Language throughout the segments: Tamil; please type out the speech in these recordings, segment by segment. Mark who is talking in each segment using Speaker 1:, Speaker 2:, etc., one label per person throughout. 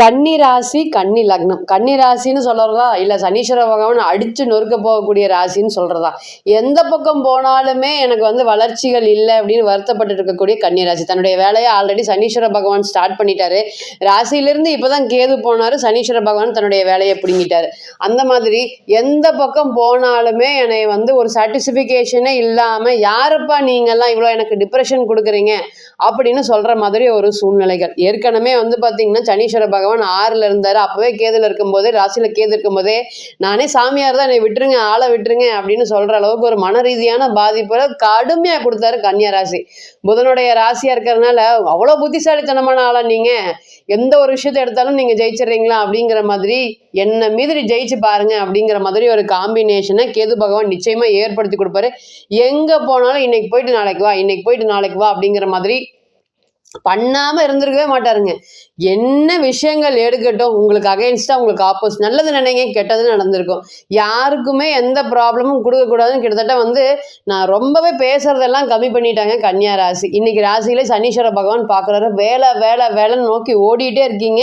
Speaker 1: கன்னி ராசி கன்னி லக்னம். கன்னி ராசின்னு சொல்கிறதா இல்லை சனீஸ்வர பகவான் அடித்து நொறுக்க போகக்கூடிய ராசின்னு சொல்கிறதா எந்த பக்கம் போனாலுமே எனக்கு வந்து வளர்ச்சிகள் இல்லை அப்படின்னு வருத்தப்பட்டு இருக்கக்கூடிய கன்னி ராசி தன்னுடைய வேலையை ஆல்ரெடி சனீஸ்வர பகவான் ஸ்டார்ட் பண்ணிட்டாரு. ராசியிலிருந்து இப்பதான் கேது போனார். சனீஸ்வர பகவான் தன்னுடைய வேலையை பிடுங்கிட்டார். அந்த மாதிரி எந்த பக்கம் போனாலுமே என்னை வந்து ஒரு சாட்டிஸ்ஃபிகேஷனே இல்லாமல் யாருப்பா நீங்கள்லாம் இவ்வளோ எனக்கு டிப்ரெஷன் கொடுக்குறீங்க? அப்படின்னு சொல்கிற மாதிரி ஒரு சூழ்நிலைகள். ஏற்கனவே வந்து பார்த்தீங்கன்னா சனீஸ்வர பகவான் பகவான் ஆறுல இருந்தாரு. அப்பவே கேதுல இருக்கும்போதே ராசியில கேது இருக்கும்போதே நானே சாமியார் தான் என்னை விட்டுருங்க ஆளை விட்டுருங்க அப்படின்னு சொல்ற அளவுக்கு ஒரு மன ரீதியான பாதிப்புல கடுமையா கொடுத்தாரு கன்னியா ராசி. புதனுடைய ராசியா இருக்கிறதுனால அவ்வளோ புத்திசாலித்தனமான ஆளா நீங்க? எந்த ஒரு விஷயத்தை எடுத்தாலும் நீங்க ஜெயிச்சிடுறீங்களா? அப்படிங்கிற மாதிரி என்ன மீறி ஜெயிச்சு பாருங்க அப்படிங்கிற மாதிரி ஒரு காம்பினேஷனை கேது பகவான் நிச்சயமா ஏற்படுத்தி கொடுப்பாரு. எங்க போனாலும் இன்னைக்கு போயிட்டு நாளைக்கு வா இன்னைக்கு போயிட்டு நாளைக்கு வா அப்படிங்கிற மாதிரி பண்ணாம இருந்திருக்கவே மாட்டாருங்க. என்ன விஷயங்கள் எடுக்கட்டும் உங்களுக்கு அகைன்ஸ்டா உங்களுக்கு ஆப்போசிட் நல்லது நினைங்க கெட்டது நடந்திருக்கும். யாருக்குமே எந்த ப்ராப்ளமும் கொடுக்கக்கூடாதுன்னு கிட்டத்தட்ட வந்து நான் ரொம்பவே பேசுறதெல்லாம் கம்மி பண்ணிட்டாங்க கன்னியா ராசி. இன்னைக்கு ராசியில சனீஸ்வர பகவான் பார்க்குறாரு வேலை வேலை வேலைன்னு நோக்கி ஓடிட்டே இருக்கீங்க.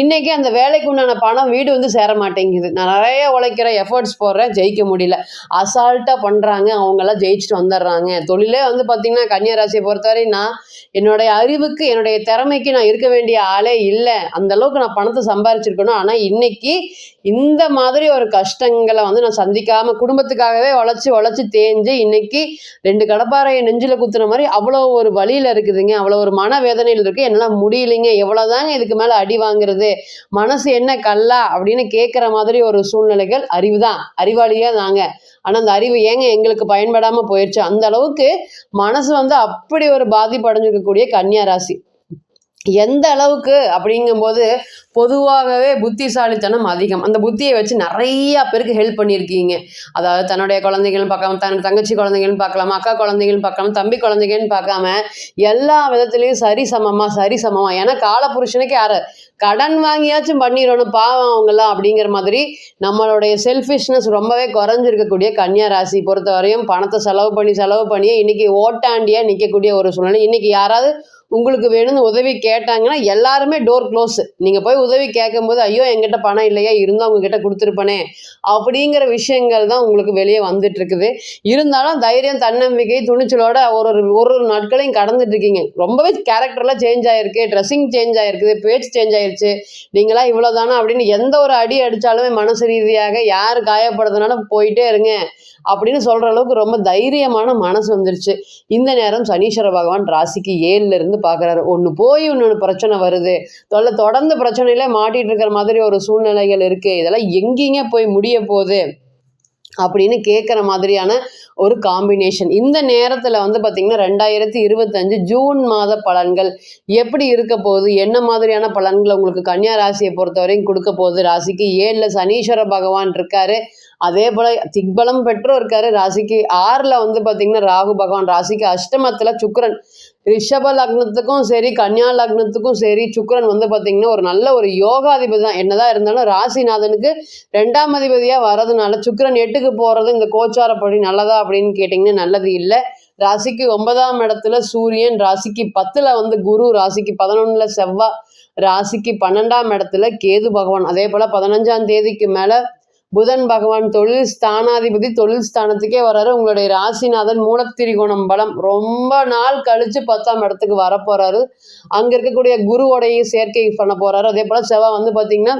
Speaker 1: இன்னைக்கு அந்த வேலைக்கு உண்டான பணம் வீடு வந்து சேர மாட்டேங்குது. நான் நிறைய உழைக்கிற எஃபர்ட்ஸ் போடுறேன் ஜெயிக்க முடியல. அசால்ட்டாக பண்ணுறாங்க அவங்கெல்லாம் ஜெயிச்சுட்டு வந்துடுறாங்க. தொழிலே வந்து பார்த்திங்கன்னா கன்னியா ராசியை பொறுத்தவரை நான் என்னுடைய அறிவுக்கு என்னுடைய திறமைக்கு நான் இருக்க வேண்டிய ஆளே இல்லை. அந்த அளவுக்கு நான் பணத்தை சம்பாரிச்சிருக்கணும். ஆனால் இன்னைக்கு இந்த மாதிரி ஒரு கஷ்டங்களை வந்து நான் சந்திக்காம குடும்பத்துக்காகவே உழைச்சி உழைச்சி தேஞ்சு இன்னைக்கு ரெண்டு கடப்பாறையை நெஞ்சில் குத்துன மாதிரி அவ்வளோ ஒரு வழியில இருக்குதுங்க. அவ்வளோ ஒரு மன வேதனையில் இருக்கு. என்னால் முடியலைங்க. எவ்வளோதாங்க இதுக்கு மேலே அடி வாங்குறது? மனசு என்ன கல்லா? அப்படின்னு கேட்குற மாதிரி ஒரு சூழ்நிலைகள் அறிவு தான் அறிவாளியாக தாங்க ஆனால் அந்த அறிவு ஏங்க எங்களுக்கு பயன்படாமல் போயிடுச்சு அந்த அளவுக்கு மனசு வந்து அப்படி ஒரு பாதிப்படைஞ்சிருக்கக்கூடிய கன்னியா கன்னியா ராசி எந்த அளவுக்கு அப்படிங்கும்போது பொதுவாகவே புத்திசாலித்தனம் அதிகம். அந்த புத்தியை வச்சு நிறைய பேருக்கு ஹெல்ப் பண்ணியிருக்கீங்க. அதாவது தன்னுடைய குழந்தைகளும் பார்க்காம தன் தங்கச்சி குழந்தைங்களும் பார்க்கலாமா அக்கா குழந்தைங்களும் பார்க்காம தம்பி குழந்தைகள்னு பார்க்காம எல்லா விதத்துலேயும் சரி சமமாக சரி சமமாக ஏன்னா காலபுருஷனுக்கு யார்? கடன் வாங்கியாச்சும் பண்ணிடணும். பாவம் அவங்கெல்லாம் அப்படிங்கிற மாதிரி நம்மளுடைய செல்ஃபிஷ்னஸ் ரொம்பவே குறைஞ்சிருக்கக்கூடிய கன்னியா ராசி பொறுத்தவரையும் பணத்தை செலவு பண்ணி செலவு பண்ணியே இன்னைக்கு ஓட்டாண்டியாக நிற்கக்கூடிய ஒரு சூழ்நிலை. இன்னைக்கு யாராவது உங்களுக்கு வேணும்னு உதவி கேட்டாங்கன்னா எல்லாருமே டோர் க்ளோஸ் நீங்கள் போய் உதவி கேட்கும்போது ஐயோ என்கிட்ட பணம் இல்லையா இருந்தால் உங்ககிட்ட கொடுத்துருப்பனே அப்படிங்கிற விஷயங்கள் தான் உங்களுக்கு வெளியே வந்துட்டு இருக்குது. இருந்தாலும் தைரியம் தன்னம்பிக்கை துணிச்சலோட ஒரு ஒரு ஒரு ஒரு நாட்களையும் கடந்துட்டு இருக்கீங்க. ரொம்பவே கேரக்டர்லாம் சேஞ்ச் ஆயிருக்கு. ட்ரெஸ்ஸிங் சேஞ்ச் ஆயிருக்குது பேச்சு சேஞ்ச் ஆயிருச்சு. இவ்வளோ இவ்வளோதானா அப்படின்னு எந்த ஒரு அடி அடித்தாலுமே மனசு ரீதியாக யார் காயப்படுறதுனாலும் போயிட்டே இருங்க அப்படின்னு சொல்கிற அளவுக்கு ரொம்ப தைரியமான மனசு வந்துருச்சு. இந்த நேரம் சனீஸ்வர பகவான் ராசிக்கு ஏழுலேருந்து பார்க்குறாரு. ஒன்று போய் இன்னொன்று பிரச்சனை வருது. தொல்லை தொடர்ந்து பிரச்சனையில மாட்டிட்டு இருக்கிற மாதிரி ஒரு சூழ்நிலைகள் இருக்கு இதெல்லாம் எங்கேங்க போய் முடிய போகுது? அப்படின்னு கேட்குற மாதிரியான ஒரு காம்பினேஷன் இந்த நேரத்தில் வந்து பார்த்திங்கன்னா ரெண்டாயிரத்தி இருபத்தஞ்சு ஜூன் மாத பலன்கள் எப்படி இருக்க போகுது? என்ன மாதிரியான பலன்களை உங்களுக்கு கன்னியா ராசியை பொறுத்தவரையும் கொடுக்க போகுது? ராசிக்கு ஏழில் சனீஸ்வர பகவான் இருக்காரு. அதே போல் திக்பலம் பெற்றும் இருக்காரு. ராசிக்கு ஆறில் வந்து பார்த்திங்கன்னா ராகு பகவான். ராசிக்கு அஷ்டமத்தில் சுக்கரன். ரிஷப லக்னத்துக்கும் சரி கன்னியா லக்னத்துக்கும் சரி சுக்ரன் வந்து பார்த்திங்கன்னா ஒரு நல்ல ஒரு யோகாதிபதி தான். என்னதான் இருந்தாலும் ராசிநாதனுக்கு ரெண்டாம் அதிபதியாக வர்றதுனால சுக்ரன் எட்டுக்கு போகிறது இந்த கோச்சாரப்படி நல்லதா அப்படின்னு கேட்டிங்கன்னா நல்லது இல்லை. ராசிக்கு ஒன்பதாம் இடத்துல சூரியன் ராசிக்கு பத்தில் வந்து குரு ராசிக்கு பதினொன்றில் செவ்வாய் ராசிக்கு பன்னெண்டாம் இடத்துல கேது பகவான். அதே போல் பதினஞ்சாம் தேதிக்கு மேலே புதன் பகவான் தொழில் ஸ்தானாதிபதி தொழில் ஸ்தானத்துக்கே வர்றாரு உங்களுடைய ராசிநாதன் மூலத்திரிகோணம் பலம் ரொம்ப நாள் கழிச்சு பத்தாம் இடத்துக்கு வரப்போறாரு. அங்க இருக்கக்கூடிய குருவோடைய சேர்க்கை பண்ண போறாரு. அதே போல செவ்வாய் வந்து பாத்தீங்கன்னா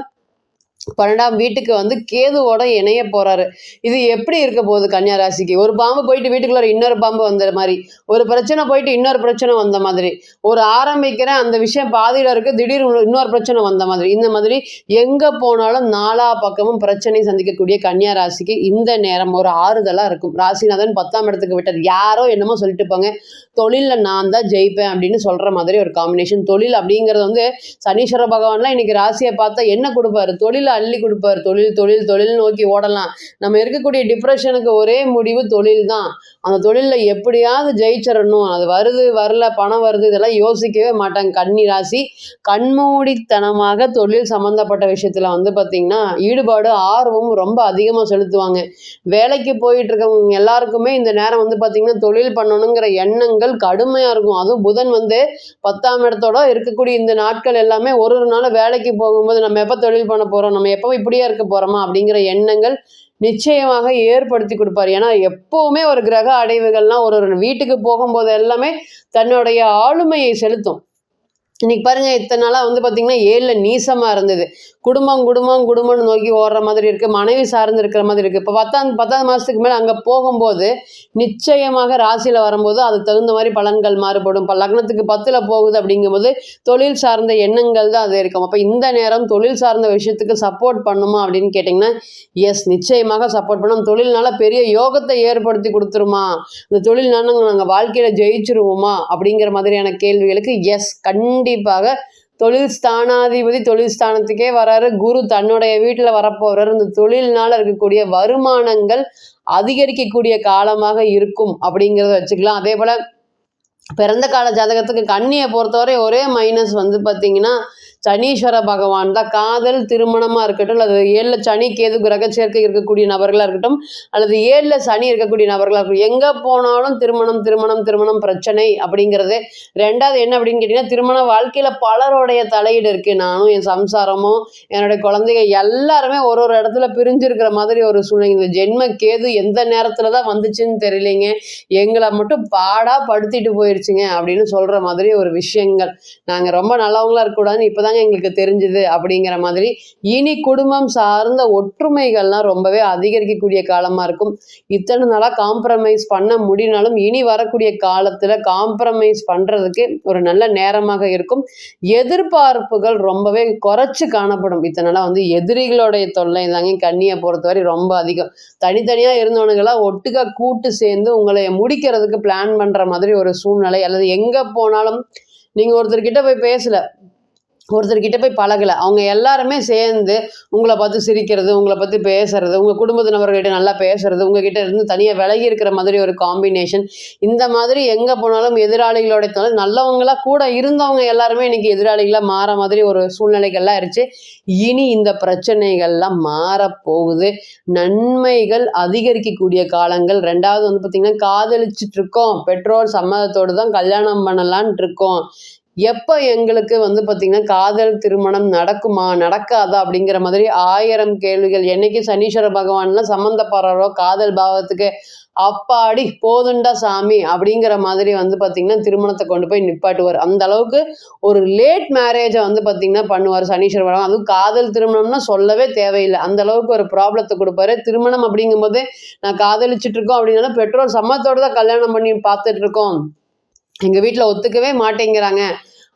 Speaker 1: பன்னெண்டாம் வீட்டுக்கு வந்து கேதுவோட இணைய போறாரு. இது எப்படி இருக்க போகுது கன்னியா ராசிக்கு? ஒரு பாம்பு போயிட்டு வீட்டுக்குள்ள இன்னொரு பாம்பு வந்த மாதிரி. ஒரு பிரச்சனை போயிட்டு இன்னொரு பிரச்சனை வந்த மாதிரி. ஒரு ஆரம்பிக்கிற அந்த விஷயம் பாதியில இருக்கு திடீர்னு இன்னொரு பிரச்சனை வந்த மாதிரி. இந்த மாதிரி எங்க போனாலும் நாலா பக்கமும் பிரச்சனை சந்திக்கக்கூடிய கன்னியா ராசிக்கு இந்த நேரம் ஒரு ஆறுதலா இருக்கும். ராசிநாதன் பத்தாம் இடத்துக்கு விட்டது யாரோ என்னமோ சொல்லிட்டு போங்க. தொழிலில் நான் தான் ஜெயிப்பேன் அப்படின்னு சொல்ற மாதிரி ஒரு காம்பினேஷன் தொழில் அப்படிங்கிறது வந்து சனீஸ்வர பகவான்லாம் இன்னைக்கு ராசியை பார்த்தா என்ன கொடுப்பாரு? தொழில் அள்ளி கொடுப்பாரு தொழில் தொழில் தொழில் நோக்கி ஓடலாம். நம்ம இருக்கக்கூடிய டிப்ரெஷனுக்கு ஒரே முடிவு தொழில் தான் அந்த தொழிலில் எப்படியாவது ஜெயிச்சிடணும். அது வருது வரல பணம் வருது இதெல்லாம் யோசிக்கவே மாட்டாங்க. கண்ணி ராசி கண்மூடித்தனமாக தொழில் சம்மந்தப்பட்ட விஷயத்தில் வந்து பார்த்திங்கன்னா ஈடுபாடு ஆர்வம் ரொம்ப அதிகமாக செலுத்துவாங்க. வேலைக்கு போயிட்டு இருக்கவங்க எல்லாருக்குமே இந்த நேரம் வந்து பார்த்திங்கன்னா தொழில் பண்ணணுங்கிற எண்ணங்கள் கடுமையாக இருக்கும். அதுவும் புதன் வந்து பத்தாம் இடத்தோட இருக்கக்கூடிய இந்த நாட்கள் எல்லாமே ஒரு ஒரு நாள் வேலைக்கு போகும்போது நம்ம எப்போ தொழில் பண்ண போகிறோம் நம்ம நம்ம எப்போ இப்படியே இருக்க போகிறோமா அப்படிங்கிற எண்ணங்கள் நிச்சயமாக ஏற்படுத்தி கொடுப்பார். ஏன்னா எப்போவுமே ஒரு கிரக அடைவுகள்லாம் ஒரு ஒரு வீட்டுக்கு போகும்போது எல்லாமே தன்னுடைய ஆளுமையை செலுத்தும். இன்னைக்கு பாருங்க இத்தனை நாளாக வந்து பார்த்தீங்கன்னா ஏழில் நீசமாக இருந்தது. குடும்பம் குடும்பம் குடும்பம்னு நோக்கி ஓடுற மாதிரி இருக்குது மனைவி சார்ந்து இருக்கிற மாதிரி இருக்குது இப்போ பத்தாம் பத்தாவது மாதத்துக்கு மேலே அங்கே போகும்போது நிச்சயமாக ராசியில் வரும்போது அதுக்கு தகுந்த மாதிரி பலன்கள் மாறுபடும். இப்போ லக்னத்துக்கு பத்தில் போகுது அப்படிங்கும்போது தொழில் சார்ந்த எண்ணங்கள் தான் அது இருக்கும். அப்போ இந்த நேரம் தொழில் சார்ந்த விஷயத்துக்கு சப்போர்ட் பண்ணுமா அப்படின்னு கேட்டிங்கன்னா எஸ் நிச்சயமாக சப்போர்ட் பண்ணும். தொழில்னால பெரிய யோகத்தை ஏற்படுத்தி கொடுத்துருமா? இந்த தொழில்னால நாங்கள் வாழ்க்கையில் ஜெயிச்சிருவோமா? அப்படிங்கிற மாதிரியான கேள்விகளுக்கு எஸ் கண்டிப்பாக தொழில் ஸ்தானாதிபதி தொழில் ஸ்தானத்துக்கே வராரு. குரு தன்னுடைய வீட்டில் வரப்போறாரு. இந்த தொழில்னால இருக்கக்கூடிய வருமானங்கள் அதிகரிக்கக்கூடிய காலமாக இருக்கும் அப்படிங்கிறத வச்சுக்கலாம். அதே போல் பிறந்த கால ஜாதகத்துக்கு கண்ணியை பொறுத்தவரை ஒரே மைனஸ் வந்து பார்த்தீங்கன்னா சனீஸ்வர பகவான் தான். காதல் திருமணமாக இருக்கட்டும் அல்லது ஏழில் சனி கேது கிரக சேர்க்கை இருக்கக்கூடிய நபர்களாக இருக்கட்டும் அல்லது ஏழில் சனி இருக்கக்கூடிய நபர்களாக இருக்கட்டும் எங்கே போனாலும் திருமணம் திருமணம் திருமணம் பிரச்சனை அப்படிங்கிறது. ரெண்டாவது என்ன அப்படின்னு கேட்டிங்கன்னா திருமண வாழ்க்கையில் பலருடைய தலையீடு இருக்குது நானும் என் சம்சாரமும் என்னுடைய குழந்தைங்க எல்லாருமே ஒரு ஒரு இடத்துல பிரிஞ்சிருக்கிற மாதிரி ஒரு சூழ்நிலை. இந்த ஜென்ம கேது எந்த நேரத்தில் தான் வந்துச்சுன்னு தெரியலைங்க. எங்களை மட்டும் பாடாக படுத்திட்டு போயிடுச்சுங்க அப்படின்னு சொல்கிற மாதிரி ஒரு விஷயங்கள். நாங்கள் ரொம்ப நல்லவங்களாக இருக்கக்கூடாதுன்னு இப்போ தாங்க எங்களுக்கு தெரிஞ்சுது அப்படிங்கிற மாதிரி இனி குடும்பம் சார்ந்த ஒற்றுமைகள்லாம் ரொம்பவே அதிகரிக்கக்கூடிய காலமாக இருக்கும். இத்தனை நாளாக காம்ப்ரமைஸ் பண்ண முடியினாலும் இனி வரக்கூடிய காலத்தில் காம்ப்ரமைஸ் பண்ணுறதுக்கு ஒரு நல்ல நேரமாக இருக்கும். எதிர்பார்ப்புகள் ரொம்பவே குறைச்சி காணப்படும். இத்தனை நாளாக வந்து எதிரிகளுடைய தொல்லை தாங்க கண்ணியை பொறுத்தவரை ரொம்ப அதிகம். தனித்தனியாக இருந்தவனுங்களாம் ஒட்டுக்கா கூட்டு சேர்ந்து உங்களை முடிக்கிறதுக்கு பிளான் பண்ணுற மாதிரி ஒரு சூழ்நிலை அல்லது எங்கே போனாலும் நீங்கள் ஒருத்தர்கிட்ட போய் பேசல. ஒருத்தர்கிட்ட போய் பழகலை. அவங்க எல்லாருமே சேர்ந்து உங்களை பார்த்து சிரிக்கிறது உங்களை பற்றி பேசுறது உங்கள் குடும்பத்தினவர்கிட்ட நல்லா பேசுறது உங்ககிட்ட இருந்து தனியாக விலகி இருக்கிற மாதிரி ஒரு காம்பினேஷன் இந்த மாதிரி எங்கே போனாலும் எதிராளிகளோட நல்லவங்களாக நல்லவங்களா கூட இருந்தவங்க எல்லாருமே இன்றைக்கி எதிராளிகளாக மாற மாதிரி ஒரு சூழ்நிலைகள்லாம் இருந்துச்சு இனி இந்த பிரச்சனைகள்லாம் மாறப்போகுது. நன்மைகள் அதிகரிக்கக்கூடிய காலங்கள். ரெண்டாவது வந்து பார்த்திங்கன்னா காதலிச்சிட்டு இருக்கோம். பெற்றோர் சம்மதத்தோடு தான் கல்யாணம் பண்ணலான் இருக்கோம். எப்போ எங்களுக்கு வந்து பார்த்திங்கன்னா காதல் திருமணம் நடக்குமா நடக்காதா அப்படிங்கிற மாதிரி ஆயிரம் கேள்விகள். என்னைக்கு சனீஸ்வர பகவான்லாம் சம்மந்தப்படுறாரோ காதல் பாவத்துக்கு அப்பாடி போதுண்டா சாமி அப்படிங்கிற மாதிரி வந்து பார்த்திங்கன்னா திருமணத்தை கொண்டு போய் நிப்பாட்டுவார். அந்த அளவுக்கு ஒரு லேட் மேரேஜை வந்து பார்த்திங்கன்னா பண்ணுவார் சனீஸ்வர பகவான். அதுவும் காதல் திருமணம்னா சொல்லவே தேவையில்லை. அந்த அளவுக்கு ஒரு ப்ராப்ளத்தை கொடுப்பாரு. திருமணம் அப்படிங்கும்போது நான் காதலிச்சுட்டு இருக்கோம் அப்படின்னாலும் பெற்றோர் சம்மத்தோடு தான் கல்யாணம் பண்ணி பார்த்துட்டு இருக்கோம். எங்கள் வீட்டில் ஒத்துக்கவே மாட்டேங்கிறாங்க.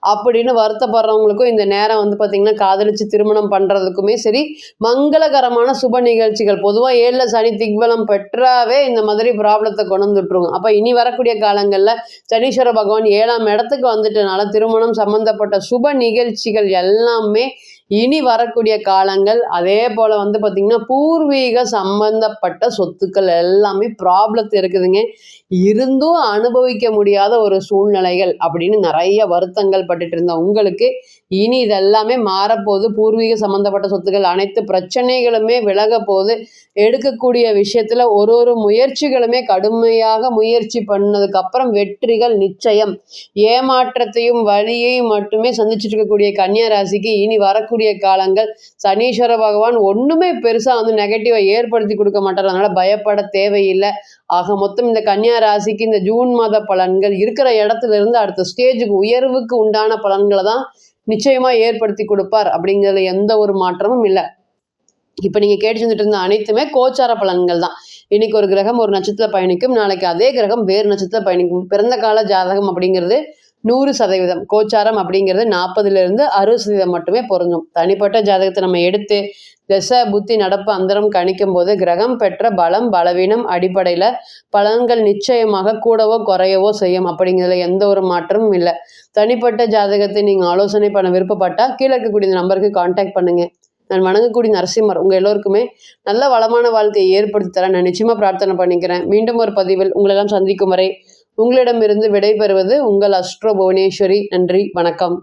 Speaker 1: அப்படின்னு வருத்தப்படுறவங்களுக்கும் இந்த நேரம் வந்து பார்த்திங்கன்னா காதலிச்சு திருமணம் பண்ணுறதுக்குமே சரி மங்களகரமான சுப நிகழ்ச்சிகள். பொதுவாக ஏழில் சனி திக்பலம் பெற்றாவே இந்த மாதிரி ப்ராப்ளத்தை கொண்டு வந்துட்டுருங்க அப்போ இனி வரக்கூடிய காலங்களில் சனீஸ்வர பகவான் ஏழாம் இடத்துக்கு வந்துட்டனால திருமணம் சம்மந்தப்பட்ட சுப நிகழ்ச்சிகள் எல்லாமே இனி வரக்கூடிய காலங்கள் அதே போல் வந்து பார்த்திங்கன்னா பூர்வீக சம்பந்தப்பட்ட சொத்துக்கள் எல்லாமே ப்ராப்ளத்து இருக்குதுங்க. இருந்தும் அனுபவிக்க முடியாத ஒரு சூழ்நிலைகள் அப்படின்னு நிறைய வருத்தங்கள் பட்டுட்டு இருந்த உங்களுக்கு இனி இதெல்லாமே மாறப்போகுது. பூர்வீக சம்மந்தப்பட்ட சொத்துக்கள் அனைத்து பிரச்சனைகளுமே விலக போது எடுக்கக்கூடிய விஷயத்தில் ஒரு ஒரு முயற்சிகளுமே கடுமையாக முயற்சி பண்ணதுக்கப்புறம் வெற்றிகள் நிச்சயம். ஏமாற்றத்தையும் வழியையும் மட்டுமே சந்திச்சுட்டு இருக்கக்கூடிய கன்னியா ராசிக்கு இனி வரக்கூடிய காலங்கள் சனீஸ்வர பகவான் ஒன்றுமே பெருசாக வந்து நெகட்டிவை ஏற்படுத்தி கொடுக்க மாட்டார். அதனால் பயப்பட தேவையில்லை. ஆக மொத்தம் இந்த கன்னியா ராசிக்கு இந்த ஜூன் மாத பலன்கள் இருக்கிற இடத்துல இருந்து அடுத்த ஸ்டேஜுக்கு உயர்வுக்கு உண்டான பலன்களை தான் நிச்சயமாக ஏற்படுத்தி கொடுப்பார் அப்படிங்கிறதுல எந்த ஒரு மாற்றமும் இல்லை. இப்போ நீங்கள் கேட்டு செஞ்சுட்டு இருந்த அனைத்துமே கோச்சார பலன்கள் தான். இன்னைக்கு ஒரு கிரகம் ஒரு நட்சத்திர பயணிக்கும் நாளைக்கு அதே கிரகம் வேறு நட்சத்திர பயணிக்கும். பிறந்த கால ஜாதகம் அப்படிங்கிறது நூறு சதவீதம். கோச்சாரம் அப்படிங்கிறது நாற்பதுலேருந்து அறுபது சதவீதம் மட்டுமே பொருந்தும். தனிப்பட்ட ஜாதகத்தை நம்ம எடுத்து தச புத்தி நடப்பு அந்தரம் கணிக்கும் போது கிரகம் பெற்ற பலம் பலவீனம் அடிப்படையில் பலன்கள் நிச்சயமாக கூடவோ குறையவோ செய்யும். அப்படிங்கிறதுல எந்த ஒரு மாற்றமும் இல்லை. தனிப்பட்ட ஜாதகத்தை நீங்கள் ஆலோசனை பண்ண விருப்பப்பட்டால் கீழே இருக்கக்கூடிய இந்த நம்பருக்கு காண்டாக்ட் பண்ணுங்கள் நான் வணங்கக்கூடிய நரசிம்மர் உங்கள் எல்லோருக்குமே நல்ல வளமான வாழ்க்கையை ஏற்படுத்தி தர நான் நிச்சயமாக பிரார்த்தனை பண்ணிக்கிறேன். மீண்டும் ஒரு பதிவில் உங்களெல்லாம் சந்திக்கும் வரை உங்களிடமிருந்து விடைபெறுவது உங்கள் அஸ்ட்ரோ புவனேஸ்வரி. நன்றி வணக்கம்.